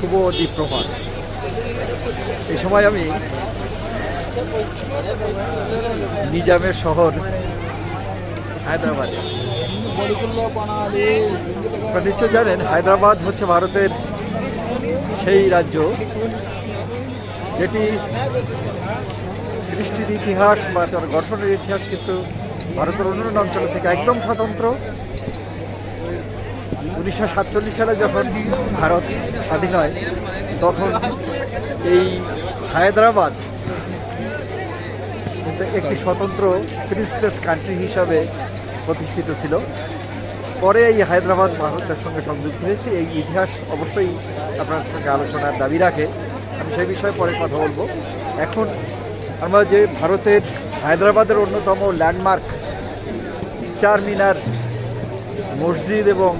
শুভ দ্বীপ প্রভাত এই সময় আমি নিজামের শহর হায়দ্রাবাদে। আপনারা নিশ্চয় জানেন, হায়দ্রাবাদ হচ্ছে ভারতের সেই রাজ্য যেটি সৃষ্টির ইতিহাস বা তার গঠনের ইতিহাস কিন্তু ভারতের অন্যান্য অঞ্চল থেকে একদম স্বতন্ত্র। উনিশশো সাতচল্লিশ সালে যখন ভারত স্বাধীন হয়, তখন এই হায়দ্রাবাদ একটি স্বতন্ত্র প্রিন্সলেস কান্ট্রি হিসাবে প্রতিষ্ঠিত ছিল। পরে এই হায়দ্রাবাদ ভারতের সঙ্গে সংযুক্ত হয়েছে। এই ইতিহাস অবশ্যই আপনার সঙ্গে আলোচনার দাবি রাখে। আমি সেই বিষয়ে পরে কথা বলব। এখন আমরা যে ভারতের, হায়দ্রাবাদের অন্যতম ল্যান্ডমার্ক চার মিনার মসজিদ এবং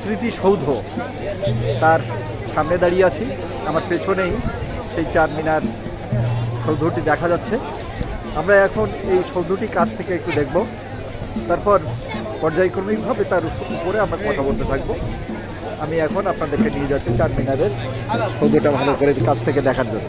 স্মৃতিসৌধ তার সামনে দাঁড়িয়ে আছি। আমার পেছনেই সেই চার মিনার সৌধটি দেখা যাচ্ছে। আমরা এখন এই সৌধটি কাছ থেকে একটু দেখব। তারপর পর্যায়ক্রমিকভাবে তার উপরে আমরা কথা বলতে থাকব। আমি এখন আপনাদেরকে নিয়ে যাচ্ছি চার মিনারের সৌধটা ভালো করে কাছ থেকে দেখার জন্য।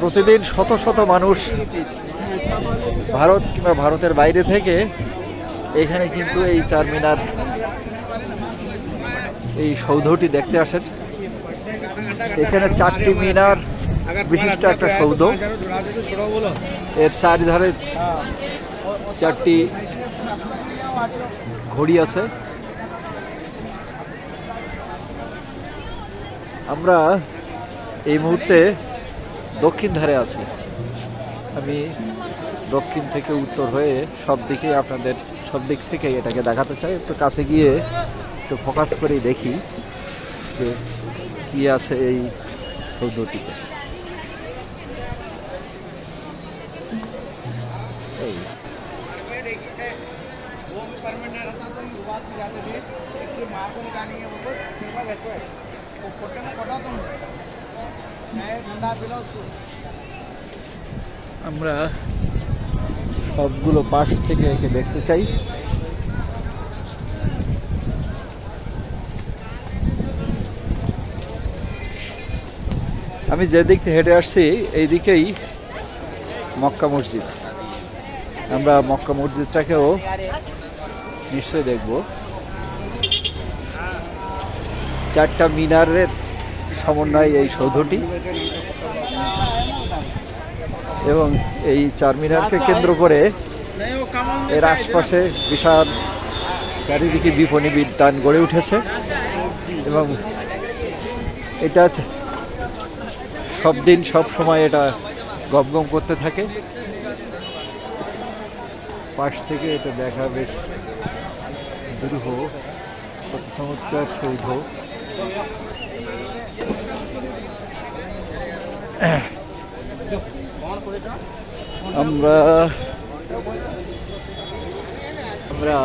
প্রতিদিন শত শত মানুষ ভারত কিংবা ভারতের বাইরে থেকে এখানে কিন্তু এই চার মিনার এই সৌধটি দেখতে আসেন। এখানে চারটি মিনার বিশিষ্ট একটা সৌধ। এর চারিধারে চারটি ঘড়ি আছে। আমরা এই মুহূর্তে দক্ষিণ ধারে আছি। আমি দক্ষিণ থেকে উত্তর হয়ে সব দিকে আপনাদের, সব দিক থেকে এটাকে দেখাতে চাই। একটু কাছে গিয়ে একটু ফোকাস করেই দেখি যে কি আছে এই সৌধটিতে। এই। আমরা সবগুলো পাশ থেকে একে দেখতে চাই। আমি যে দিক থেকে হেঁটে আসছি এই দিকেই মক্কা মসজিদ। আমরা মক্কা মসজিদটাকেও নিশ্চয়ই দেখব। চারটা মিনারের সমন্বয় এই সৌধটি এবং এই চার মিনারকে কেন্দ্র করে এর আশপাশে বিশাল চারিদিকে বিপণী বিদ্যান গড়ে উঠেছে এবং এটা সব দিন সব সময় এটা গমগম করতে থাকে। পাশ থেকে এটা দেখা বেশ দুরূহ কত সৌধ। আমরা আমরা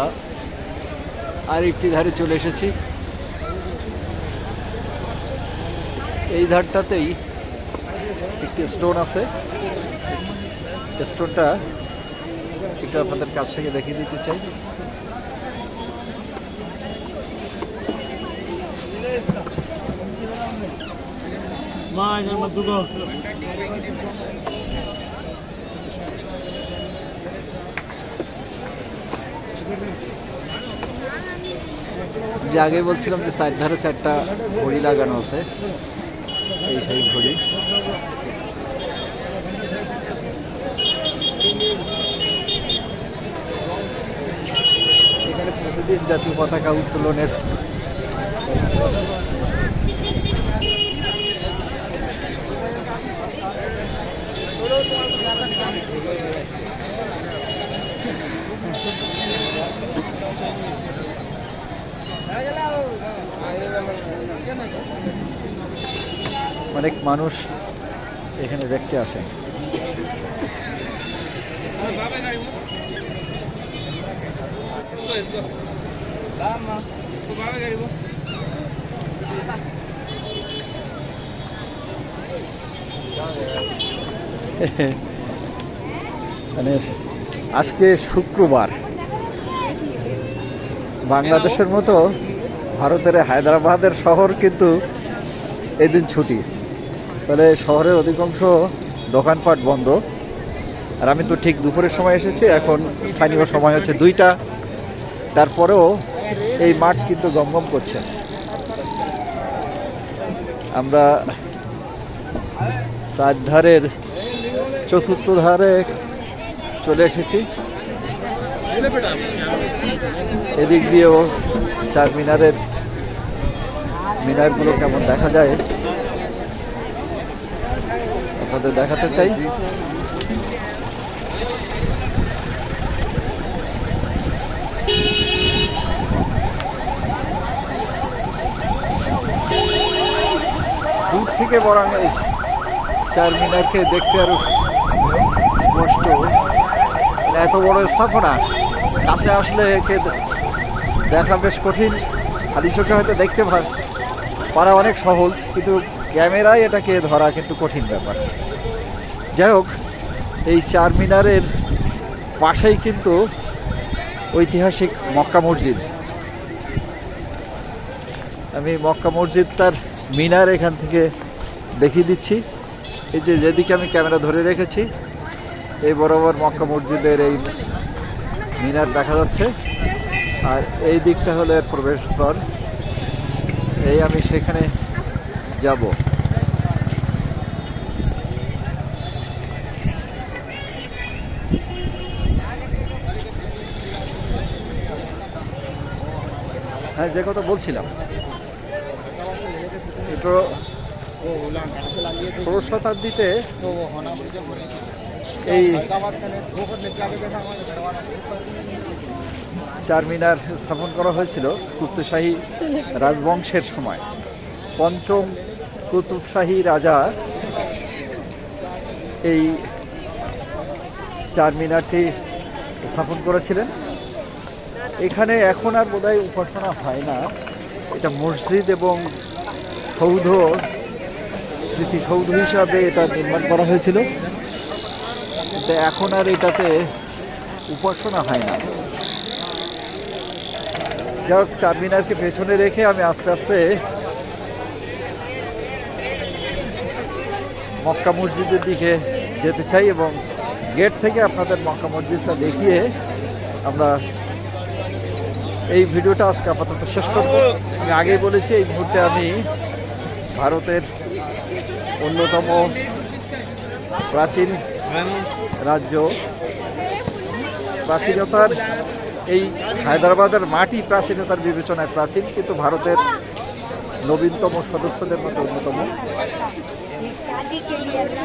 আরেকটি ধারে চলে এসেছি। এই ধারটাতেই একটি স্টোন আছে। স্টোনটা একটু আপনাদের কাছ থেকে দেখিয়ে দিতে চাই। যে আগে বলছিলাম যে সাইড ধারে চারটা ঘড়ি লাগানো আছে। এই সেই ঘড়ি। প্রতিদিন জাতীয় পতাকা উত্তোলনের অনেক মানুষ এখানে দেখতে আসে। আসেন মানে আজকে শুক্রবার। বাংলাদেশের মতো ভারতের হায়দ্রাবাদের শহর কিন্তু এদিন ছুটি। তাহলে শহরের অধিকাংশ দোকানপাট বন্ধ। আর আমি তো ঠিক দুপুরের সময় এসেছি, এখন স্থানীয় সময় হচ্ছে দুইটা। তারপরেও এই মাঠ কিন্তু গমগম করছে। আমরা চার ধারের চতুর্থ ধারে চলে এসেছি। এদিক দিয়েও চার মিনারের মিনারগুলো কেমন দেখা যায়, আপনাদের দেখাতে চাই। থেকে বরং এই চার মিনারকে দেখতে আরও স্পষ্ট। এত বড় স্থাপনা। কাছে আসলে একে দেখা বেশ কঠিন। খালি চোখে হয়তো দেখতে পারা অনেক সহজ, কিন্তু ক্যামেরায় এটাকে ধরা কিন্তু কঠিন ব্যাপার। যাই হোক, এই চার মিনারের পাশেই কিন্তু ঐতিহাসিক মক্কা মসজিদ। আমি মক্কা মসজিদ তার মিনার এখান থেকে দেখিয়ে দিচ্ছি। এই যে যেদিকে আমি ক্যামেরা ধরে রেখেছি, এই বরাবর মক্কা মসজিদের এই মিনার দেখা যাচ্ছে। আর এই দিকটা হলো এর প্রবেশদ্বার এই আমি সেখানে যাব। হ্যাঁ যে কথা বলছিলাম। এটা ষোড়শ শতাব্দীতে এই চারমিনার স্থাপন করা হয়েছিল কুতুবশাহী রাজবংশের সময়। পঞ্চম কুতুবশাহী রাজা এই চারমিনারটি স্থাপন করেছিলেন। এখানে এখন আর বোধহয় উপাসনা হয় না। এটা মসজিদ এবং সৌধ স্মৃতিসৌধ হিসাবে এটা নির্মাণ করা হয়েছিল। কিন্তু এখন আর এটাতে উপাসনা হয় না। যাই হোক চারমিনারকে পেছনে রেখে আমি আস্তে আস্তে মক্কা মসজিদের দিকে যেতে চাই এবং গেট থেকে আপনাদের মক্কা মসজিদটা দেখিয়ে আমরা এই ভিডিওটা আজকে আপাতত শেষ করব। আমি আগেই বলেছি, এই মুহূর্তে আমি ভারতের অন্যতম প্রাচীন রাজ্য। প্রাচীনতার এই হায়দ্রাবাদের মাটি প্রাচীনতার বিবেচনায় প্রাচীন কিন্তু ভারতের নবীনতম সদস্যদের মধ্যে অন্যতম।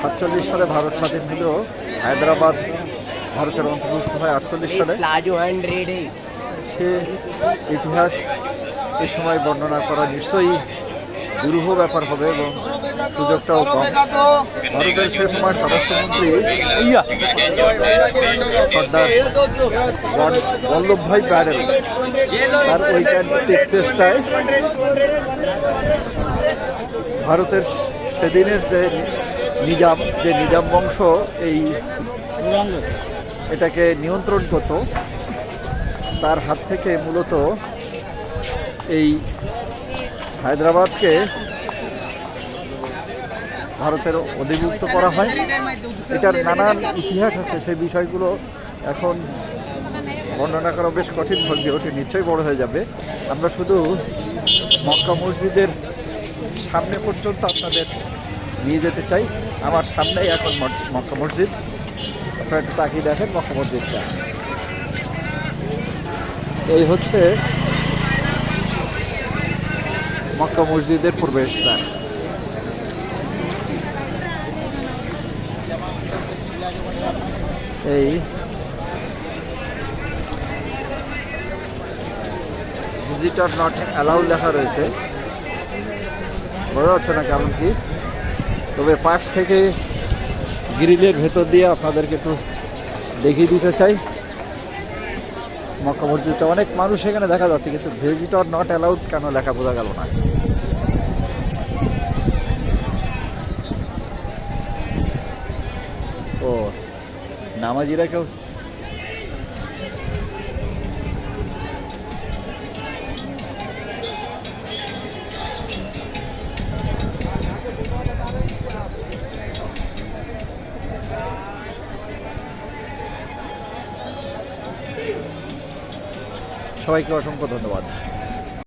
সাতচল্লিশ সালে ভারত স্বাধীন হলেও হায়দ্রাবাদ ভারতের অন্তর্ভুক্ত হয় আটচল্লিশ সালে। সে ইতিহাস এ সময় বর্ণনা করা নিশ্চয়ই দুরূহ ব্যাপার হবে এবং সুযোগটাও কম। ভারতের সে সময় স্বরাষ্ট্রমন্ত্রী সর্দার বল- বল্লভভাই প্যারেল। তার ঐকান্তিক চেষ্টায় ভারতের সেদিনের যে নিজাম যে নিজাম বংশ এই এটাকে নিয়ন্ত্রণ করত তার হাত থেকে মূলত এই হায়দ্রাবাদকে ভারতের অধিভুক্ত করা হয়। এটার নানান ইতিহাস আছে, সেই বিষয়গুলো এখন বর্ণনা করা বেশ কঠিন, হয়ে ওঠে, নিশ্চয়ই বড় হয়ে যাবে। আমরা শুধু মক্কা মসজিদের সামনে পর্যন্ত আপনাদের নিয়ে যেতে চাই। আমার সামনেই এখন মক্কা মসজিদ। আপনারা একটু তাকিয়ে দেখেন মক্কা মসজিদটা। এই হচ্ছে মক্কা মসজিদের প্রবেশদ্বার। এই। ভিজিটর নট অ্যালাউ লেখা রয়েছে। বোঝা যাচ্ছে না কেমন কি। তবে পাশ থেকে গ্রিলের ভেতর দিয়ে আপনাদেরকে একটু দেখিয়ে দিতে চাই। মক্কা মসজিদটা অনেক মানুষ এখানে দেখা যাচ্ছে, কিন্তু ভিজিটর নট অ্যালাউড কেন লেখা বোঝা গেল না। নামাজিরা কেউ? সবাইকে অসংখ্য ধন্যবাদ।